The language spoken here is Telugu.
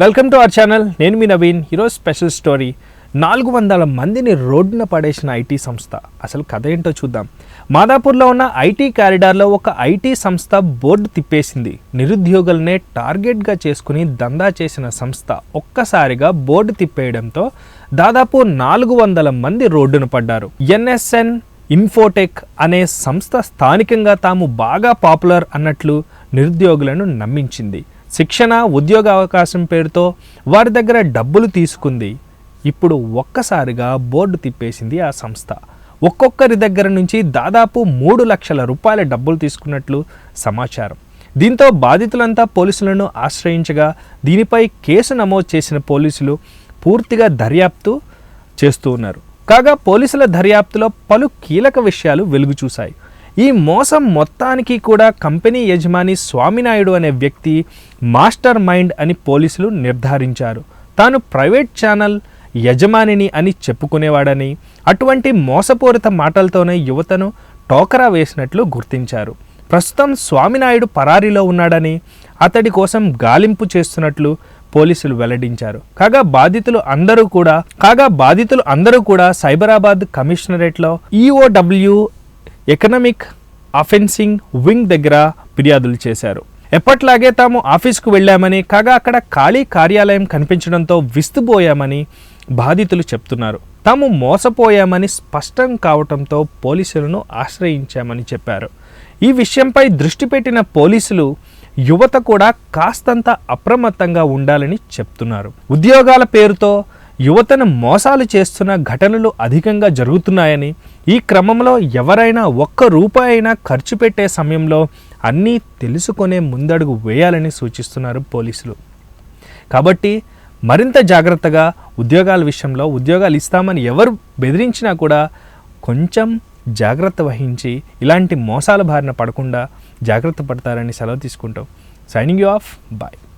వెల్కమ్ టు అవర్ ఛానల్ నేను మీ నవీన్ ఈరోజు స్పెషల్ స్టోరీ. నాలుగు వందల మందిని రోడ్డున పడేసిన ఐటీ సంస్థ. అసలు కథ ఏంటో చూద్దాం. మాదాపూర్లో ఉన్న ఐటీ కారిడార్లో ఒక ఐటీ సంస్థ బోర్డు తిప్పేసింది. నిరుద్యోగులనే టార్గెట్గా చేసుకుని దందా చేసిన సంస్థ ఒక్కసారిగా బోర్డు తిప్పేయడంతో దాదాపు నాలుగు వందల మంది రోడ్డున పడ్డారు. ఎన్ఎస్ఎన్ ఇన్ఫోటెక్ అనే సంస్థ స్థానికంగా తాము బాగా పాపులర్ అన్నట్లు నిరుద్యోగులను నమ్మించింది. శిక్షణ ఉద్యోగ అవకాశం పేరుతో వారి దగ్గర డబ్బులు తీసుకుంది. ఇప్పుడు ఒక్కసారిగా బోర్డు తిప్పేసింది ఆ సంస్థ. ఒక్కొక్కరి దగ్గర నుంచి దాదాపు మూడు లక్షల రూపాయల డబ్బులు తీసుకున్నట్లు సమాచారం. దీంతో బాధితులంతా పోలీసులను ఆశ్రయించగా దీనిపై కేసు నమోదు చేసిన పోలీసులు పూర్తిగా దర్యాప్తు చేస్తూ ఉన్నారు. కాగా పోలీసుల దర్యాప్తులో పలు కీలక విషయాలు వెలుగు చూశాయి ఈ మోసం మొత్తానికి కూడా కంపెనీ యజమాని స్వామినాయుడు అనే వ్యక్తి మాస్టర్ మైండ్ అని పోలీసులు నిర్ధారించారు. తాను ప్రైవేట్ ఛానల్ యజమానిని అని చెప్పుకునేవాడని అటువంటి మోసపూరిత మాటలతోనే యువతను టోకరా వేసినట్లు గుర్తించారు. ప్రస్తుతం స్వామినాయుడు పరారీలో ఉన్నాడని అతడి కోసం గాలింపు చేస్తున్నట్లు పోలీసులు వెల్లడించారు. కాగా బాధితులు అందరూ కూడా కాగా బాధితులు అందరూ కూడా సైబరాబాద్ కమిషనరేట్లో ఈఓడబ్ల్యూ ఎకనామిక్ అఫెన్సింగ్ వింగ్ దగ్గర ఫిర్యాదులు చేశారు. ఎప్పట్లాగే తాము ఆఫీస్కు వెళ్ళామని కాగా అక్కడ ఖాళీ కార్యాలయం కనిపించడంతో విస్తుపోయామని బాధితులు చెప్తున్నారు. తాము మోసపోయామని స్పష్టం కావటంతో పోలీసులను ఆశ్రయించామని చెప్పారు. ఈ విషయంపై దృష్టి పెట్టిన పోలీసులు యువత కూడా కాస్తంత అప్రమత్తంగా ఉండాలని చెప్తున్నారు. ఉద్యోగాల పేరుతో యువతను మోసాలు చేస్తున్న ఘటనలు అధికంగా జరుగుతున్నాయని ఈ క్రమంలో ఎవరైనా ఒక్క రూపాయి అయినా ఖర్చు పెట్టే సమయంలో అన్నీ తెలుసుకునే ముందడుగు వేయాలని సూచిస్తున్నారు పోలీసులు. కాబట్టి మరింత జాగ్రత్తగా ఉద్యోగాల విషయంలో ఉద్యోగాలు ఇస్తామని ఎవరు బెదిరించినా కూడా కొంచెం జాగ్రత్త వహించి ఇలాంటి మోసాల బారిన పడకుండా జాగ్రత్త పడతారని సెలవు తీసుకుంటాం. Signing you off. బాయ్.